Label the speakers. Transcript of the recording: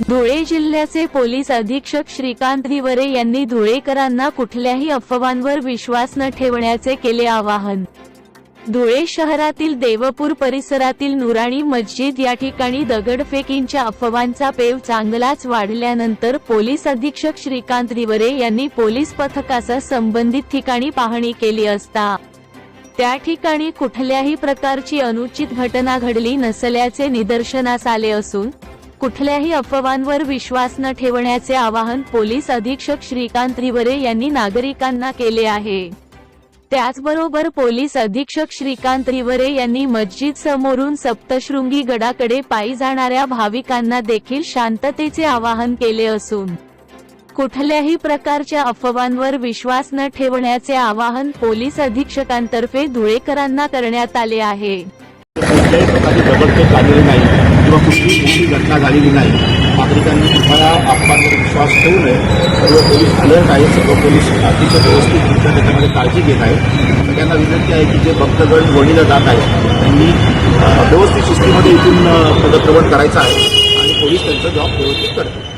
Speaker 1: धुळे जिल्ह्याचे पोलीस अधीक्षक श्रीकांत दिवरे यांनी धुळेकरांना कुठल्याही अफवांवर विश्वास न ठेवण्याचे केले आवाहन. धुळे शहरातील देवपूर परिसरातील नुराणी मस्जिद या ठिकाणी दगडफेकींच्या अफवांचा पेव चांगलाच वाढल्यानंतर पोलीस अधीक्षक श्रीकांत दिवरे यांनी पोलीस पथकासह संबंधित ठिकाणी पाहणी केली असता. त्या ठिकाणी कुठल्याही प्रकारची अनुचित घटना घडली नसल्याचे निदर्शनास आले असून कुठल्याही अफवांवर विश्वास न ठेवण्याचे आवाहन पोलीस अधीक्षक श्रीकांत रिवरे यांनी नागरिकांना केले आहे. त्याचबरोबर पोलीस अधीक्षक श्रीकांत रिवरे यांनी मस्जिद समोरून सप्तशृंगी गडाकडे पायी जाणाऱ्या भाविकांना देखील शांततेचे आवाहन केले असून कुठल्याही प्रकारच्या अफवांवर विश्वास न ठेवण्याचे आवाहन पोलीस अधीक्षकांतर्फे धुळेकरांना करण्यात आले आहे.
Speaker 2: कुठल्याही प्रकारची दगडफेक झालेली नाही किंवा कुठलीही मोठी घटना झालेली नाही. नागरिकांनी तुम्हाला अफवांवर विश्वास ठेवू नये. सर्व पोलीस अलर्ट आहेत. सर्व पोलीस अतिशय व्यवस्थितरित्या त्याच्यामध्ये काळजी घेत आहेत. सगळ्यांना विनंती आहे की जे भक्तगण वणीला जात आहेत त्यांनी व्यवस्थित शिस्तीमध्ये इथून अ, पदक्रमण करायचं आहे आणि पोलीस त्यांचा जॉब व्यवस्थित करतील.